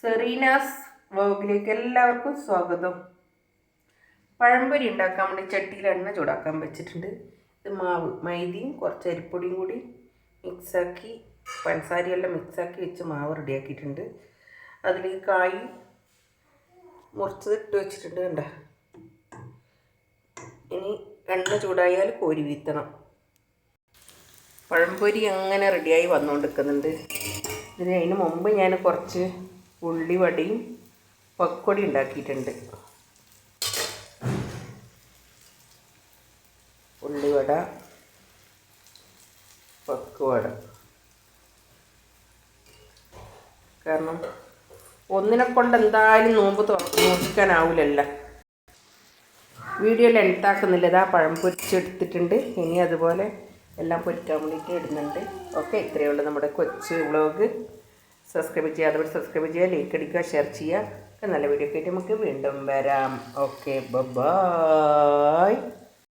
സെറീനാസ് വോഗിലേക്ക് എല്ലാവർക്കും സ്വാഗതം. പഴംപൊരി ഉണ്ടാക്കാൻ വേണ്ടി ചട്ടിയിൽ എണ്ണ ചൂടാക്കാൻ വെച്ചിട്ടുണ്ട്. ഇത് മാവ് മൈദയും കുറച്ച് അരിപ്പൊടിയും കൂടി മിക്സാക്കി പഞ്ചസാരയെല്ലാം മിക്സാക്കി വെച്ച് മാവ് റെഡിയാക്കിയിട്ടുണ്ട്. അതിലേക്ക് കായ് മുറിച്ചത് ഇട്ട് വെച്ചിട്ടുണ്ട് കണ്ട? ഇനി എണ്ണ ചൂടായാൽ കോരി വീത്തണം. പഴംപൊരി അങ്ങനെ റെഡിയായി വന്നുകൊണ്ടിരിക്കുന്നുണ്ട്. ഇതിന് അതിന് മുമ്പ് ഞാൻ കുറച്ച് ഉള്ളിവടയും പക്കോടി ഉണ്ടാക്കിയിട്ടുണ്ട്. ഉള്ളിവട പക്കുവട. കാരണം ഒന്നിനെ കൊണ്ട് എന്തായാലും നോമ്പ് നോക്കിക്കാനാവില്ലല്ലോ വീഡിയോ ലെങ്താക്കുന്നില്ല ഇതാ പഴം പൊരിച്ചെടുത്തിട്ടുണ്ട്. ഇനി അതുപോലെ എല്ലാം പൊരിക്കാൻ വേണ്ടിയിട്ട് ഇടുന്നുണ്ട്. ഓക്കെ ഇത്രയേ ഉള്ളൂ നമ്മുടെ കൊച്ചു വ്ളോഗ്. സബ്സ്ക്രൈബ് ചെയ്യുക അതുപോലെ സബ്സ്ക്രൈബ് ചെയ്യുക ലൈക്ക് അടിക്കുക ഷെയർ ചെയ്യുക. നല്ല വീഡിയോ ഒക്കെ ആയിട്ട് നമുക്ക് വീണ്ടും വരാം. Okay bye